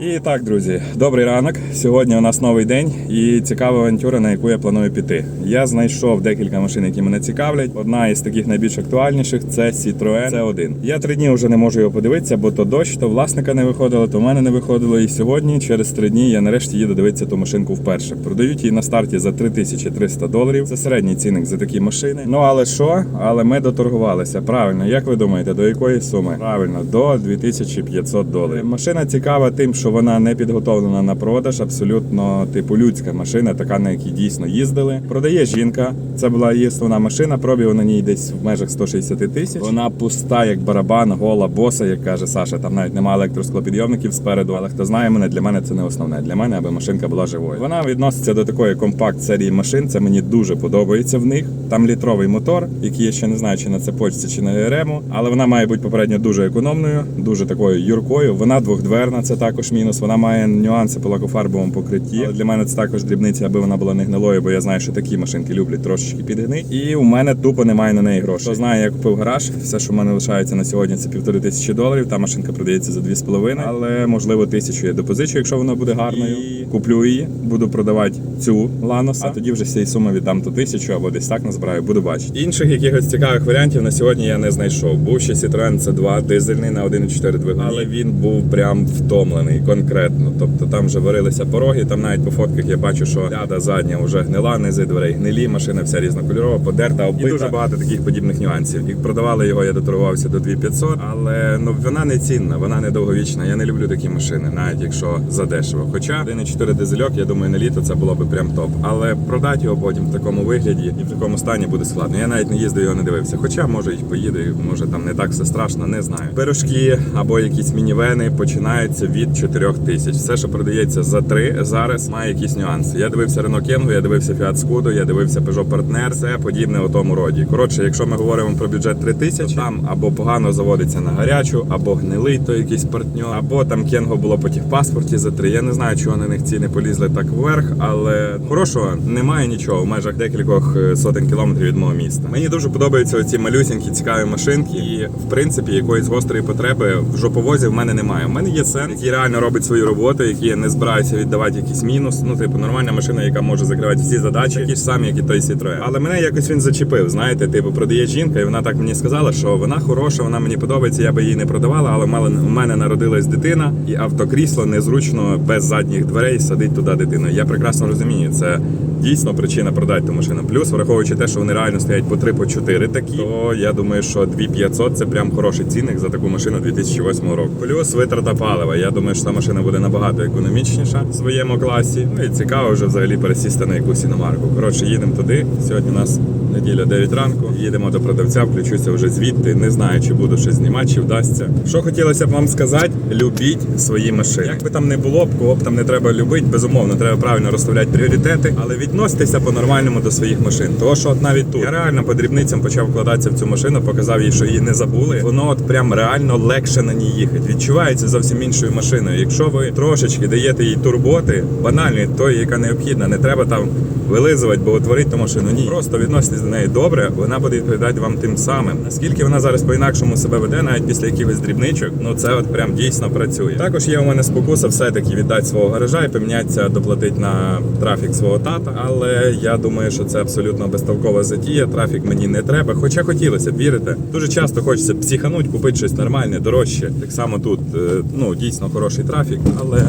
І так, друзі, добрий ранок. Сьогодні у нас новий день і цікава авантюра, на яку я планую піти. Я знайшов декілька машин, які мене цікавлять. Одна із таких найбільш актуальніших це Citroen C1. Я три дні вже не можу його подивитися, бо то дощ, то власника не виходило, то в мене не виходило. І сьогодні, через три дні, я нарешті їду дивитися ту машинку вперше. Продають її на старті за 3300 доларів. Це середній цінник за такі машини. Ну але що? Але ми доторгувалися. Правильно, як ви думаєте, до якої суми? Правильно, до 2500 доларів. Машина цікава тим, що вона не підготовлена на продаж, абсолютно типу людська машина, така на якій дійсно їздили. Продає жінка. Це була її основна машина. Пробіг на ній десь в межах 160 тисяч. Вона пуста, як барабан, гола, боса, як каже Саша. Там навіть немає електросклопідйомників спереду. Але хто знає мене, для мене це не основне. Для мене, аби машинка була живою. Вона відноситься до такої компакт серії машин. Це мені дуже подобається в них. Там літровий мотор, який я ще не знаю, чи на цепочці, чи на РМу, але вона має бути попередньо дуже економною, дуже такою юркою. Вона двохдверна, це також мінус. Вона має нюанси по лакофарбовому покритті. Але для мене це також дрібниця, аби вона була не гнилою, бо я знаю, що такі машинки люблять трошечки підгнить. І у мене тупо немає на неї грошей. Хто знає, я купив гараж. Все, що в мене лишається на сьогодні, це півтори тисячі доларів. Та машинка продається за дві з половиною, але можливо тисячу я допозичу, якщо вона буде гарною. І куплю її, буду продавати цю ланоса. А тоді вже з цієї суми віддам ту тисячу або десь так назбираю, буду бачити. Інших якихось цікавих варіантів на сьогодні я не знайшов. Був ще Citroen C2 дизельний на 1.4 двигун, але він був прям втомлений конкретно. Тобто там вже варилися пороги. Там навіть по фотках я бачу, що ляда задня вже гнила, низи дверей гнилі, машина вся різнокольорова, подерта, оббита. І дуже багато таких подібних нюансів. І продавали його, я доторгувався до 2500, але ну вона не цінна, вона не довговічна. Я не люблю такі машини, навіть якщо задешево. Хоча 1.4 дизельок, я думаю, на літо це було би прям топ. Але продати його потім в такому вигляді і в такому стані буде складно. Я навіть не їздив його не дивився. Хоча може і поїду, і може там не так все страшно, не знаю. Пирожки або якісь мінівени починаються від 4 тисяч. Все, що продається за 3 зараз, має якісь нюанси. Я дивився Renault Kangoo, я дивився Fiat Scudo, я дивився Peugeot Partner, все подібне у тому роді. Коротше, якщо ми говоримо про бюджет 3 тисячі, там або погано заводиться на гарячу, або гнилий то якийсь партньор, або там Кенго було по паспорті за 3. Я не знаю, чого на них ціни полізли так вверх, але хорошого немає нічого в межах декількох е, сотень кілометрів від мого міста. Мені дуже подобаються оці малюсінькі цікаві машинки, і в принципі якоїсь гострої потреби в жоповозі в мене немає. У мене є сен, який реально робить свою роботу, який не збираюся віддавати якийсь мінус. Ну, типу, нормальна машина, яка може закривати всі задачі, такі ж самі, як і той Citroen. Але мене якось він зачепив. Знаєте, типу, продає жінка, і вона так мені сказала, що вона хороша, вона мені подобається. Я би її не продавала, але в мене народилась дитина, і автокрісло незручно без задніх дверей садить туди дитину. Я прекрасно розумію, це дійсно причина продати ту машину. Плюс, враховуючи те, що вони реально стоять по 3 по 4 такі, то я думаю, що 2500 це прям хороший цінник за таку машину 2008 року. Плюс витрата палива. Я думаю, що та машина буде набагато економічніша в своєму класі. Ну і цікаво вже взагалі пересісти на якусь іномарку. Коротше, їдемо туди. Сьогодні у нас неділя 9 ранку. Їдемо до продавця, включуся вже звідти. Не знаю, чи буду щось знімати, чи вдасться. Що хотілося б вам сказати, любіть свої машини. Як би там не було кого б там не треба любити, безумовно, треба правильно розставляти пріоритети, але відноситися по-нормальному до своїх машин. Того, що от навіть тут я реально по дрібницям почав вкладатися в цю машину, показав їй, що її не забули. Воно от прям реально легше на ній їхати. Відчувається зовсім іншою машиною. Якщо ви трошечки даєте їй турботи, банальної, тої, яка необхідна, не треба там вилизувати, бо утворити ту машину. Ні, просто відноситесь до неї добре, вона буде відповідати вам тим самим. Наскільки вона зараз по-інакшому себе веде, навіть після якихось дрібничок, ну це от прям дійсно працює. Також є у мене спокуса все-таки віддати свого гаража і помінятися, доплатити на трафік свого тата. Але я думаю, що це абсолютно безтолкова затія. Трафік мені не треба. Хоча хотілося б вірите. Дуже часто хочеться психануть, купити щось нормальне, дорожче. Так само тут е, ну дійсно хороший трафік, але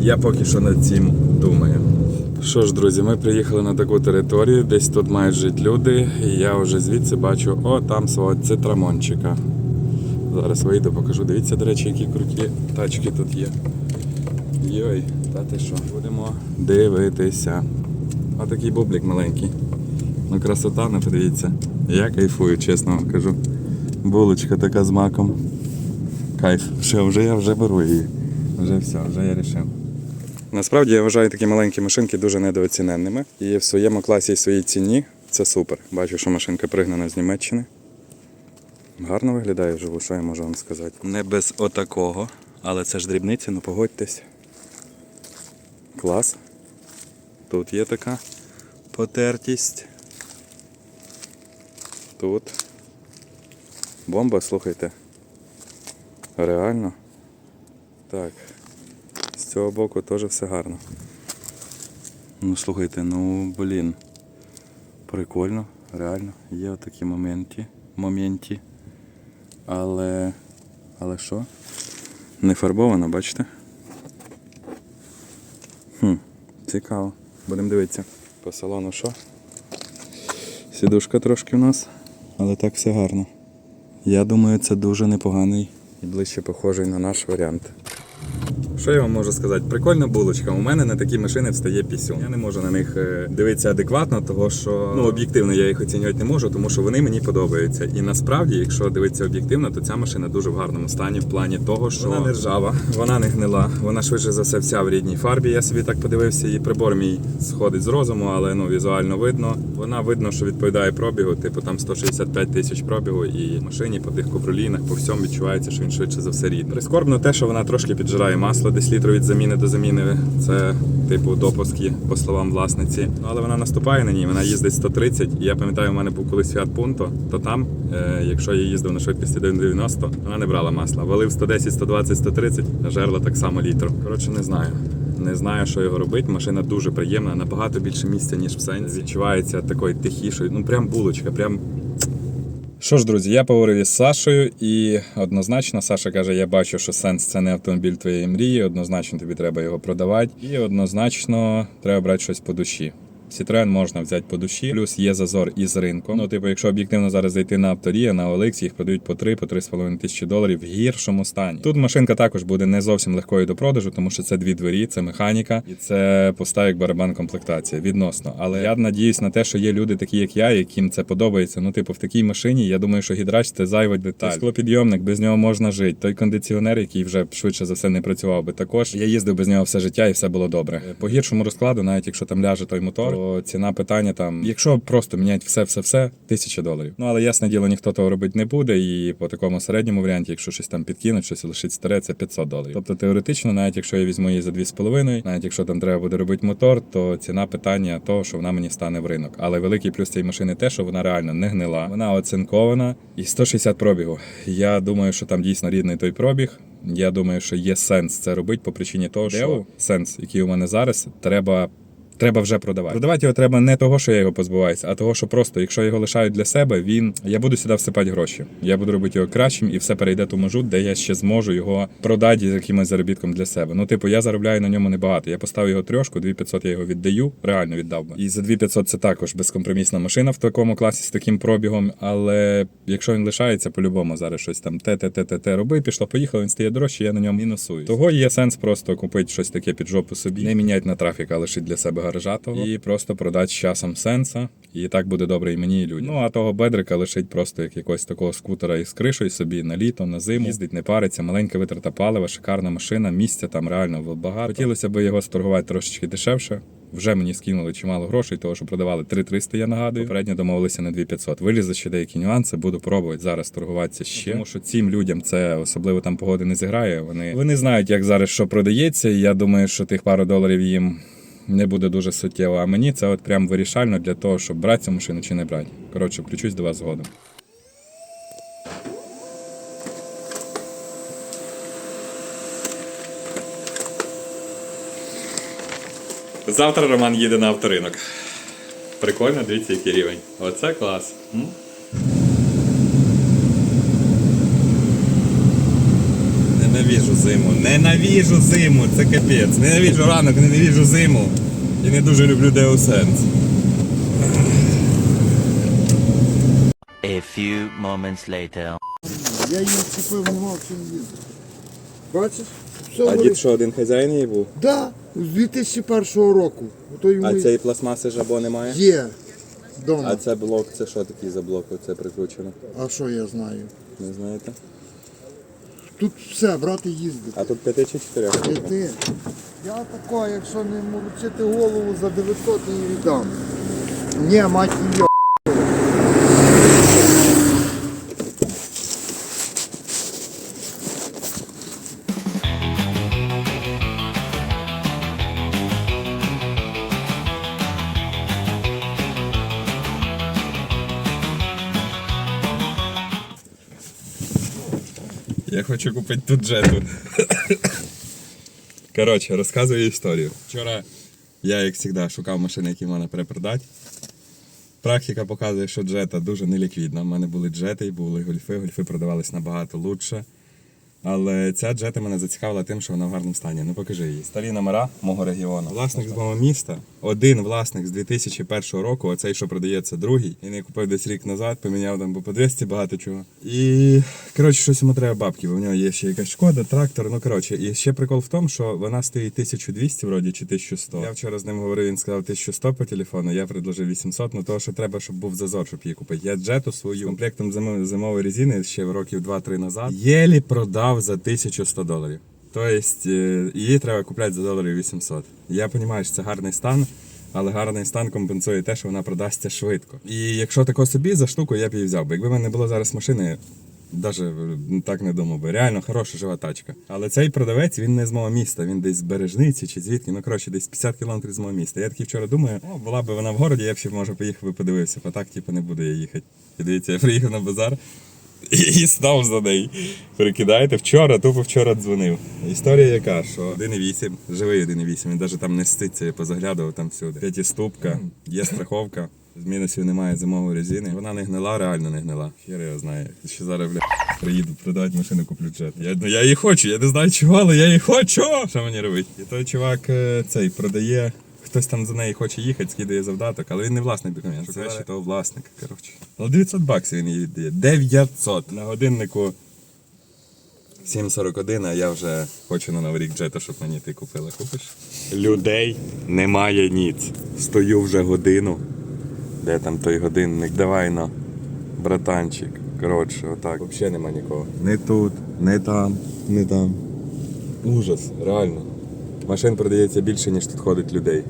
я поки що над цим думаю. Що ж, друзі, ми приїхали на таку територію, десь тут мають жити люди, і я вже звідси бачу, о, там свого цитрамончика. Зараз вийду, покажу. Дивіться, до речі, які круті тачки тут є. Йой, та ти що? Будемо дивитися. Отакий бублик маленький. Ну, красота, не подивіться. Я кайфую, чесно вам кажу. Булочка така з маком. Кайф. Що, вже я вже беру її. Вже все, вже я рішив. Насправді я вважаю такі маленькі машинки дуже недооціненними. І в своєму класі і своїй ціні це супер. Бачу, що машинка пригнана з Німеччини. Гарно виглядає вживу, що я можу вам сказати. Не без отакого, але це ж дрібниці, ну погодьтесь. Клас. Тут є така потертість. Тут. Бомба, слухайте. Реально. Так. Цього боку теж все гарно. Ну слухайте, ну блін. Прикольно, реально. Є отакі моменти. моменти. Але. Але що? Не фарбовано, бачите? Хм, цікаво. Будемо дивитися. По салону що? Сідушка трошки в нас, але так все гарно. Я думаю, це дуже непоганий і ближче похожий на наш варіант. Що я вам можу сказати? Прикольна булочка. У мене на такі машини встає пісюн. Я не можу на них е, дивитися адекватно, того що ну об'єктивно я їх оцінювати не можу, тому що вони мені подобаються. І насправді, якщо дивитися об'єктивно, то ця машина дуже в гарному стані в плані того, що вона не ржава, вона не гнила, вона швидше за все вся в рідній фарбі. Я собі так подивився, і прибор мій сходить з розуму, але ну візуально видно. Вона видно, що відповідає пробігу, типу там 165 тисяч пробігу, і машині по тих ковролінах, по всьому відчувається, що він швидше за все рідний. Прискорбно те, що вона трошки піджирає масло, десь літру від заміни до заміни. Це типу допуски, по словам власниці. Ну але вона наступає на ній, вона їздить 130. І я пам'ятаю, у мене був колись Fiat Punto, то там, е, якщо я їздив на швидкості 90, вона не брала масла. Валив 110, 120, 130, жерла так само літру. Коротше, не знаю. Не знаю, що його робити. Машина дуже приємна, набагато більше місця, ніж в сенсі. Відчувається такою тихішою. Ну прям булочка, прям що ж, друзі, я поговорив із Сашою, і однозначно Саша каже: я бачу, що сенс це не автомобіль твоєї мрії. Однозначно тобі треба його продавати, і однозначно треба брати щось по душі. Citroen можна взяти по душі, плюс є зазор із ринку. Ну, типу, якщо об'єктивно зараз зайти на авторія, на OLX, їх продають по 3 по 3,5 тисячі доларів в гіршому стані. Тут машинка також буде не зовсім легкою до продажу, тому що це дві двері, це механіка і це пуста як барабан комплектація відносно. Але я надіюсь на те, що є люди такі, як я, яким це подобається. Ну, типу, в такій машині я думаю, що гідрач це зайва деталь. Склопідйомник, без нього можна жити. Той кондиціонер, який вже швидше за все не працював би. Також я їздив без нього все життя і все було добре. По гіршому розкладу, навіть якщо там ляже той мотор, то ціна питання там, якщо просто міняти все, все, все, тисяча доларів. Ну але ясне діло, ніхто того робити не буде. І по такому середньому варіанті, якщо щось там підкинуть, щось лишить старе, це 500 доларів. Тобто теоретично, навіть якщо я візьму її за 2,5, навіть якщо там треба буде робити мотор, то ціна питання того, що вона мені стане в ринок. Але великий плюс цієї машини те, що вона реально не гнила, вона оцинкована і 160 пробігу. Я думаю, що там дійсно рідний той пробіг. Я думаю, що є сенс це робити по причині того, що сенс, який у мене зараз, треба. Треба вже продавати. Продавати його треба не того, що я його позбуваюся, а того, що просто, якщо його лишають для себе, він я буду сюди всипати гроші. Я буду робити його кращим, і все перейде ту межу, де я ще зможу його продати з якимось заробітком для себе. Ну, типу, я заробляю на ньому небагато. Я поставив його трьошку, 2500 я його віддаю, реально віддав би. І за 2500 це також безкомпромісна машина в такому класі з таким пробігом. Але якщо він лишається, по-любому зараз щось там те, те, те, те, те роби, пішло, поїхало, він стає дорожче, я на ньому мінусую. Того є сенс просто купити щось таке під жопу собі, не міняти на трафік, а лишити для себе гаража того і просто продати з часом сенса. І так буде добре і мені, і людям. Ну а того бедрика лишить просто як якогось такого скутера із кришою собі на літо, на зиму. Їздить, не париться, маленька витрата палива, шикарна машина, місця там реально багато. Хотілося б його сторгувати трошечки дешевше. Вже мені скинули чимало грошей, того що продавали 3300, я нагадую. Попередньо домовилися на 2500. Вилізли ще деякі нюанси, буду пробувати зараз торгуватися ще. Тому що цим людям це особливо там погоди не зіграє. Вони, вони знають, як зараз що продається. І я думаю, що тих пару доларів їм не буде дуже суттєво. А мені це от прям вирішально для того, щоб брати цю машину чи не брати. Коротше, включусь до вас згодом. Завтра Роман їде на авторинок. Прикольно, дивіться, який рівень. Оце клас. Ненавіжу зиму. Ненавіжу зиму. Це капець. Ненавіжу ранок, ненавіжу зиму. І не дуже люблю Ex. A few moments later. Я її купив, не мав чим їздити. Бачиш? Все А говорить. дід що, один хазяїн її був? Да, з 2001 року. Ото йому А цієї пластмаси жабо немає? є вдома. А це блок, це що такий за блок? Оце прикручено? А що я знаю? Не знаєте? Тут все, брати їздити. А тут п'яти чи чотирьох? Ти. Я тако, якщо не морочити голову за 900, її віддам. Ні, мать її. Я хочу купити тут джету. Коротше, розказую історію. Вчора я, як завжди, шукав машини, які можна перепродати. Практика показує, що джета дуже неліквідна. У мене були джети і були гольфи. Гольфи продавались набагато лучше. Але ця джета мене зацікавила тим, що вона в гарному стані. Ну покажи її. Старі номера мого регіону. Власник з мого міста. Один власник з 2001 року, оцей, що продається, другий. Він її купив десь рік назад, поміняв там по 200 багато чого. І коротше, щось йому треба бабки, бо в нього є ще якась шкода, трактор. Ну коротше, і ще прикол в тому, що вона стоїть 1200 вроді чи 1100. Я вчора з ним говорив, він сказав 1100 по телефону, я предложив 800, ну того, що треба, щоб був зазор, щоб її купити. Я джету свою з комплектом зимо- зимової резини ще років 2-3 назад. Єлі продав за 1100 доларів. Тобто е, її треба купляти за доларів 800. Я розумію, що це гарний стан. Але гарний стан компенсує те, що вона продасться швидко. І якщо тако собі за штуку, я б її взяв би. Якби в мене не було зараз машини, навіть так не думав би. Реально хороша жива тачка. Але цей продавець він не з мого міста, він десь з Бережниці чи звідки. Ну коротше, десь 50 кілометрів з мого міста. Я такий вчора думаю, о, була б вона в городі, я б ще може поїхав і подивився. А так, типу, не буду я їхати. І дивіться, я приїхав на базар. І став за неї. Прикидаєте, вчора, тупо вчора дзвонив. Історія яка, що 1,8, живий 1,8, він навіть там не ститься, я позаглядував там всюди. П'ятиступка, є страховка. З мінусів немає зимової резини. Вона не гнила, реально не гнила. Хер його знає. Ще зараз, бля, приїду продати машину, куплю джет. Я, ну, я її хочу, я не знаю чого, але я її хочу. Що мені робити? І той чувак е, цей продає. Хтось там за неї хоче їхати, скидає завдаток, але він не власник документів. Це ще того власника, коротше. Але 900 баксів він їй віддає. 900! На годиннику 7.41, а я вже хочу на Новий рік джета, щоб мені ти купила. Купиш? Людей немає ніц. Стою вже годину. Де там той годинник? Давай на, братанчик. Коротше, отак. Взагалі нема нікого. Не тут, не там, не там. Ужас, реально. Машин продається більше, ніж тут ходить людей.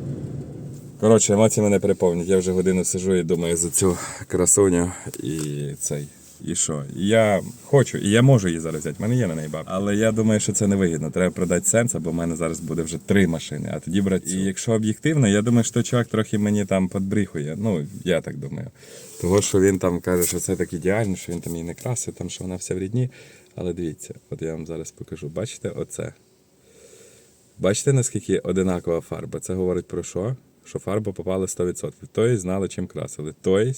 Коротше, емоції мене переповнюють. Я вже годину сижу і думаю за цю красуню і цей. І що? Я хочу, і я можу її зараз взяти. в мене є на неї бабки. Але я думаю, що це невигідно. Треба продати сенс, бо в мене зараз буде вже три машини, а тоді брати. І якщо об'єктивно, я думаю, що чувак трохи мені там подбріхує. Ну, я так думаю. Того, що він там каже, що це так ідеально, що він там її не красив, там що вона вся в рідні. Але дивіться, от я вам зараз покажу. Бачите, оце. Бачите, наскільки одинакова фарба? Це говорить про що? Що фарба попала 100%. Тобто знали, чим красили. Тобто,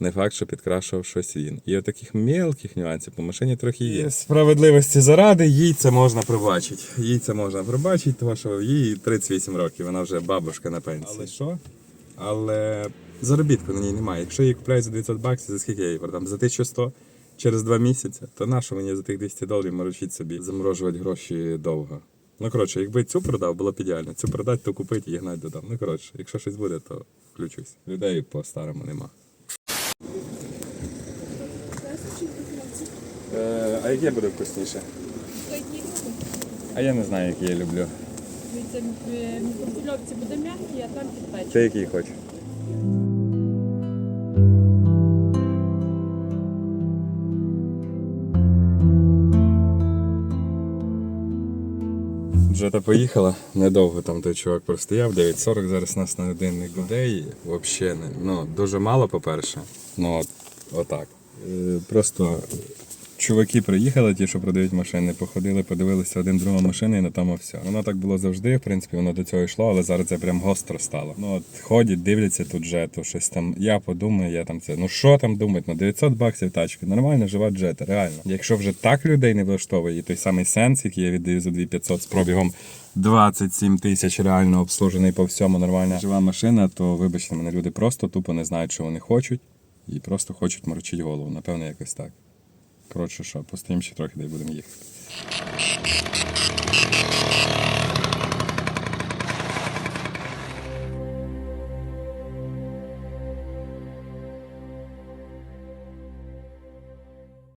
не факт, що підкрашував щось він. І от таких мелких нюансів по машині трохи є. Справедливості заради, їй це можна пробачити. Їй це можна пробачити, тому що їй 38 років, вона вже бабушка на пенсії. Але що? Але заробітку на ній немає. Якщо її купляють за 900 баксів, за скільки я її продам? За 1100 через 2 місяці, то на що мені за тих 200 доларів морочить собі заморожувати гроші довго? Ну, коротше, якби цю продав, було б ідеально. Цю продати, то купити і гнати додому. Ну, коротше, якщо щось буде, то включусь. Людей по-старому нема. Е, а яке буде вкусніше? А я не знаю, які я люблю. Дивіться, в мікрохвильовці буде м'який, а там підпечений. Ти який хочеш? Джета поїхала, недовго там той чувак простояв, 9.40 зараз нас на годинник людей. Взагалі. Ну, дуже мало, по-перше. Ну, от, отак. Е, Просто чуваки приїхали, ті, що продають машини, походили, подивилися один другу машини і на тому все. Воно так було завжди, в принципі, воно до цього йшло, але зараз це прям гостро стало. Ну от ходять, дивляться тут джету, щось там. Я подумаю, я там це. Ну що там думати? Ну 900 баксів тачка, нормально жива джета, реально. Якщо вже так людей не влаштовує, і той самий сенс, який я віддаю за 2500 з пробігом 27 тисяч реально обслужений по всьому нормальна жива машина, то вибачте мене, люди просто тупо не знають, що вони хочуть, і просто хочуть морочити голову. Напевно, якось так. Коротше, що, постоїмо ще трохи, де будемо їхати.